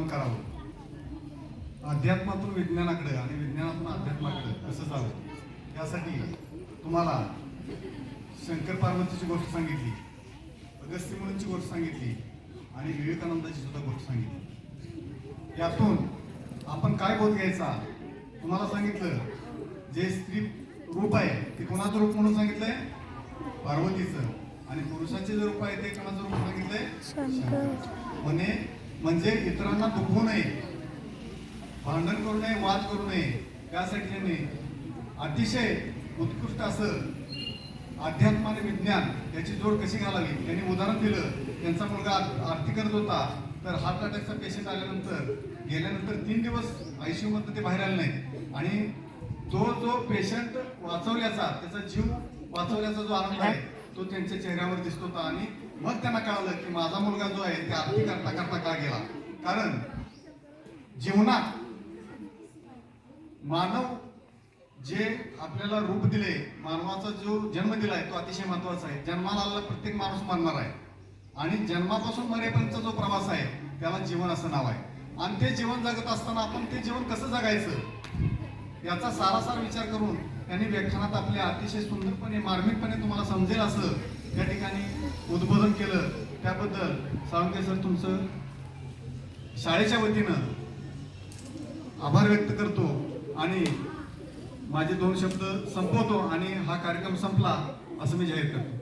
निर्माण करावं अध्यात्मातून विज्ञानाकडे आणि विज्ञानातून अध्यात्माकडे कसं जावं यासाठी तुम्हाला शंकर पार्वतीची गोष्ट सांगितली अगस्त्य मुनींची गोष्ट सांगितली आणि विवेकानंदाची सुद्धा गोष्ट सांगितली. यातून आपण काय बोध घ्यायचा? तुम्हाला सांगितलं जे स्त्री रूप आहे ते कोणाचं रूप म्हणून सांगितलंय? पार्वतीचं. आणि पुरुषाचे जे रूप आहे ते कोणाचं रूप सांगितलंय. म्हणे म्हणजे इतरांना दुखवू नये भांडण करू नये वाद करू नये त्यासाठी त्यांनी अतिशय उत्कृष्ट असं अध्यात्म आणि विज्ञान याची जोड कशी घालावी? त्यांनी उदाहरण दिलं. त्यांचा मुलगा आर्थिक आरती करत होता तर हार्ट अटॅकचा पेशंट आल्यानंतर गेल्यानंतर तीन दिवस आयसीयूमधनं ते बाहेर आले नाही आणि तो जो पेशंट वाचवल्याचा त्याचा जीव वाचवल्याचा जो आनंद आहे तो त्यांच्या चेहऱ्यावर दिसत होता आणि मग त्यांना कळालं की माझा मुलगा जो आहे ते आरती करता करता का गेला? कारण जीवनात मानव जे आपल्याला रूप दिले मानवाचा जो जन्म दिलाय तो अतिशय महत्त्वाचा आहे. जन्माला आलेला प्रत्येक माणूस मानणार आहे. आणि जन्मापासून मरेपर्यंतचा जो प्रवास आहे त्याला जीवन असं नाव आहे. आणि ते जीवन जगत असताना आपण ते जीवन कसं जगायचं? याचा सारासार विचार करून त्यांनी व्याख्यानात आपल्या अतिशय सुंदरपणे मार्मिकपणे तुम्हाला समजेल असं त्या ठिकाणी उद्बोधन केलं. त्याबद्दल सावंगे सर तुमचं शाळेच्या वतीनं आभार व्यक्त करतो आणि माझे दोन शब्द संपवतो आणि हा कार्यक्रम संपला असं मी जाहीर करतो.